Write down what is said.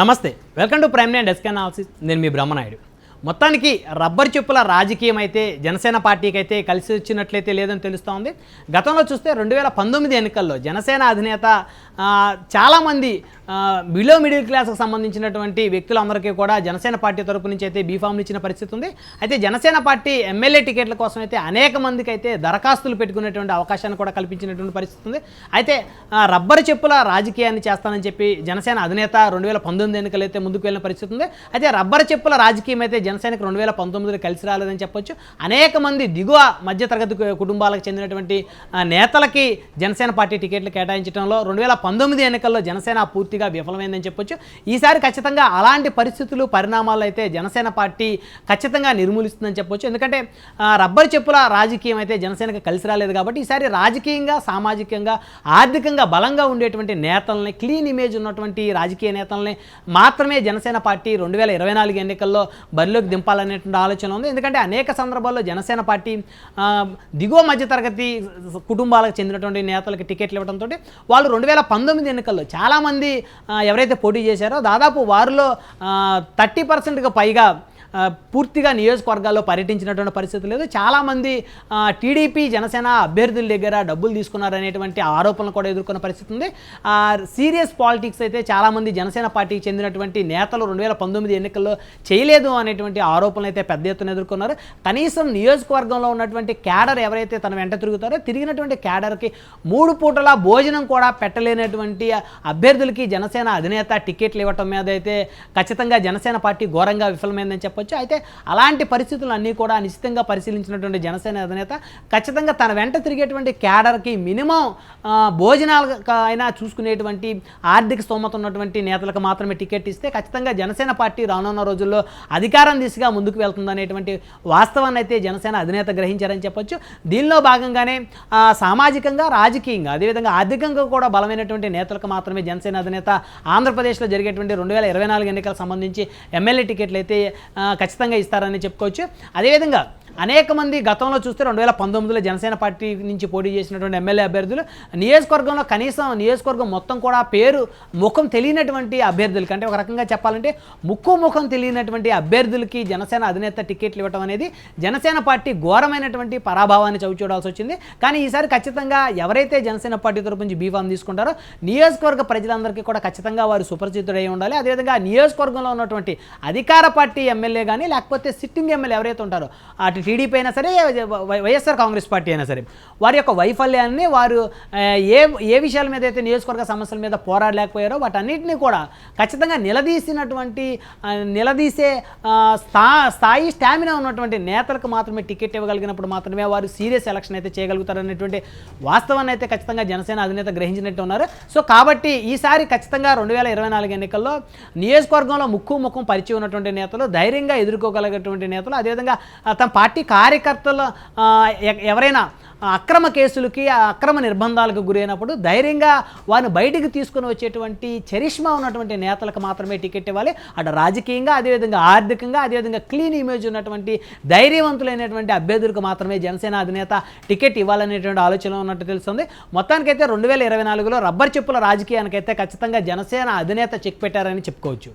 నమస్తే welcome to prime nine desk analysis. నేను మీ బ్రహ్మనాయుడు. మొత్తానికి రబ్బర్ చెప్పుల రాజకీయం అయితే జనసేన పార్టీకి అయితే కలిసి వచ్చినట్లయితే లేదని తెలుస్తోంది. గతంలో చూస్తే రెండు వేల పంతొమ్మిది ఎన్నికల్లో జనసేన అధినేత చాలామంది ఆ, బిలో మిడిల్ క్లాస్కి సంబంధించినటువంటి వ్యక్తులందరికీ కూడా జనసేన పార్టీ తరపు నుంచి అయితే బీఫామ్లు ఇచ్చిన పరిస్థితి ఉంది. అయితే జనసేన పార్టీ ఎమ్మెల్యే టికెట్ల కోసం అయితే అనేక మందికి అయితే దరఖాస్తులు పెట్టుకునేటువంటి అవకాశాన్ని కూడా కల్పించినటువంటి పరిస్థితి ఉంది. అయితే రబ్బర్ రబ్బరు చెప్పుల రాజకీయాన్ని చేస్తానని చెప్పి జనసేన అధినేత రెండు వేల పంతొమ్మిది ఎన్నికలు అయితే ముందుకు వెళ్ళిన పరిస్థితి ఉంది. అయితే రబ్బరు చెప్పుల రాజకీయం అయితే జన జనసేనకు రెండు వేల పంతొమ్మిదిలో కలిసి రాలేదని చెప్పొచ్చు. అనేక మంది దిగువ మధ్యతరగతి కుటుంబాలకు చెందినటువంటి నేతలకి జనసేన పార్టీ టికెట్లు కేటాయించడంలో రెండు వేల పంతొమ్మిది ఎన్నికల్లో జనసేన పూర్తిగా విఫలమైందని చెప్పొచ్చు. ఈసారి ఖచ్చితంగా అలాంటి పరిస్థితులు పరిణామాలు అయితే జనసేన పార్టీ ఖచ్చితంగా నిర్మూలిస్తుందని చెప్పొచ్చు. ఎందుకంటే రబ్బర్ రబ్బరు చెప్పుల రాజకీయం అయితే జనసేనకు కలిసి రాలేదు కాబట్టి ఈసారి రాజకీయంగా సామాజికంగా ఆర్థికంగా బలంగా ఉండేటువంటి నేతల్ని క్లీన్ ఇమేజ్ ఉన్నటువంటి రాజకీయ నేతల్ని మాత్రమే జనసేన పార్టీ రెండు వేల ఇరవై నాలుగు ఎన్నికల్లో బరిలోకి దింపాలనేటువంటి ఆలోచన ఉంది. ఎందుకంటే అనేక సందర్భాల్లో జనసేన పార్టీ దిగువ మధ్యతరగతి కుటుంబాలకు చెందినటువంటి నేతలకు టికెట్లు ఇవ్వడంతో వాళ్ళు రెండు వేల పంతొమ్మిది ఎన్నికల్లో చాలామంది ఎవరైతే పోటీ చేశారో దాదాపు వారిలో థర్టీ పర్సెంట్కి పైగా పూర్తిగా నియోజకవర్గాల్లో పర్యటించినటువంటి పరిస్థితి లేదు. చాలామంది టీడీపీ జనసేన అభ్యర్థుల దగ్గర డబ్బులు తీసుకున్నారనేటువంటి ఆరోపణలు కూడా ఎదుర్కొన్న పరిస్థితి ఉంది. సీరియస్ పాలిటిక్స్ అయితే చాలామంది జనసేన పార్టీకి చెందినటువంటి నేతలు రెండు వేల పంతొమ్మిది ఎన్నికల్లో చేయలేదు అనేటువంటి ఆరోపణలు అయితే పెద్ద ఎత్తున ఎదుర్కొన్నారు. కనీసం నియోజకవర్గంలో ఉన్నటువంటి క్యాడర్ ఎవరైతే తన వెంట తిరుగుతారో తిరిగినటువంటి క్యాడర్కి మూడు పూటల భోజనం కూడా పెట్టలేనటువంటి అభ్యర్థులకి జనసేన అధినేత టికెట్లు ఇవ్వటం మీద అయితే ఖచ్చితంగా జనసేన పార్టీ ఘోరంగా విఫలమైందని చెప్పొచ్చు. అయితే అలాంటి పరిస్థితులు అన్నీ కూడా నిశ్చితంగా పరిశీలించినటువంటి జనసేన అధినేత ఖచ్చితంగా తన వెంట తిరిగేటువంటి క్యాడర్కి మినిమం భోజనాలు అయినా చూసుకునేటువంటి ఆర్థిక స్తోమత ఉన్నటువంటి నేతలకు మాత్రమే టికెట్ ఇస్తే ఖచ్చితంగా జనసేన పార్టీ రానున్న రోజుల్లో అధికారం దిశగా ముందుకు వెళ్తుందనేటువంటి వాస్తవాన్ని అయితే జనసేన అధినేత గ్రహించారని చెప్పొచ్చు. దీనిలో భాగంగానే సామాజికంగా రాజకీయంగా అదేవిధంగా ఆర్థికంగా కూడా బలమైనటువంటి నేతలకు మాత్రమే జనసేన అధినేత ఆంధ్రప్రదేశ్లో జరిగేటువంటి రెండు వేల ఇరవై నాలుగు ఎన్నికలకు సంబంధించి ఎమ్మెల్యే టికెట్లు అయితే ఖచ్చితంగా ఇస్తారని చెప్పుకోవచ్చు. అదేవిధంగా అనేక మంది గతంలో చూస్తే రెండు వేల పంతొమ్మిదిలో జనసేన పార్టీ నుంచి పోటీ చేసినటువంటి ఎమ్మెల్యే అభ్యర్థులు నియోజకవర్గంలో కనీసం నియోజకవర్గం మొత్తం కూడా పేరు ముఖం తెలియనటువంటి అభ్యర్థులకి అంటే ఒక రకంగా చెప్పాలంటే ముక్కు ముఖం తెలియనటువంటి అభ్యర్థులకి జనసేన అధినేత టికెట్లు ఇవ్వడం అనేది జనసేన పార్టీ ఘోరమైనటువంటి పరాభావాన్ని చవి చూడాల్సి వచ్చింది. కానీ ఈసారి ఖచ్చితంగా ఎవరైతే జనసేన పార్టీ తరపు నుంచి బీఫామ్ తీసుకుంటారో నియోజకవర్గ ప్రజలందరికీ కూడా ఖచ్చితంగా వారు సుపరిచితుడై ఉండాలి. అదేవిధంగా నియోజకవర్గంలో ఉన్నటువంటి అధికార పార్టీ ఎమ్మెల్యే కానీ లేకపోతే సిట్టింగ్ ఎమ్మెల్యే ఎవరైతే ఉంటారో అటు టీడీపీ అయినా సరే వై- వైఎస్ఆర్ కాంగ్రెస్ పార్టీ అయినా సరే వారి యొక్క వైఫల్యాన్ని వారు ఏ ఏ విషయాల మీద అయితే నియోజకవర్గ సమస్యల మీద పోరాడలేకపోయారో వాటన్నిటిని కూడా ఖచ్చితంగా నిలదీసినటువంటి నిలదీసే స్థా స్థాయి స్టామినా ఉన్నటువంటి నేతలకు మాత్రమే టికెట్ ఇవ్వగలిగినప్పుడు మాత్రమే వారు సీరియస్ ఎలక్షన్ అయితే చేయగలుగుతారనేటువంటి వాస్తవాన్ని అయితే ఖచ్చితంగా జనసేన అధినేత గ్రహించినట్టు ఉన్నారు. సో కాబట్టి ఈసారి ఖచ్చితంగా రెండు వేల ఇరవై నాలుగు ఎన్నికల్లో నియోజకవర్గంలో ముక్కు ముఖం పరిచయం ఉన్నటువంటి నేతలు ధైర్యంగా ఎదుర్కోగలిగినటువంటి నేతలు అదేవిధంగా తమ పార్టీ కార్యకర్తలు కార్యకర్తల ఎవరైనా అక్రమ కేసులకి అక్రమ నిర్బంధాలకు గురైనప్పుడు ధైర్యంగా వారిని బయటికి తీసుకుని వచ్చేటువంటి చరిష్మా ఉన్నటువంటి నేతలకు మాత్రమే టికెట్ ఇవ్వాలి. అటు రాజకీయంగా అదేవిధంగా ఆర్థికంగా అదేవిధంగా క్లీన్ ఇమేజ్ ఉన్నటువంటి ధైర్యవంతులైనటువంటి అభ్యర్థులకు మాత్రమే జనసేన అధినేత టికెట్ ఇవ్వాలనేటువంటి ఆలోచన ఉన్నట్టు తెలుస్తుంది. మొత్తానికైతే రెండు వేల ఇరవై నాలుగులో రబ్బర్ చెప్పుల రాజకీయానికైతే ఖచ్చితంగా జనసేన అధినేత చెక్ పెట్టారని చెప్పుకోవచ్చు.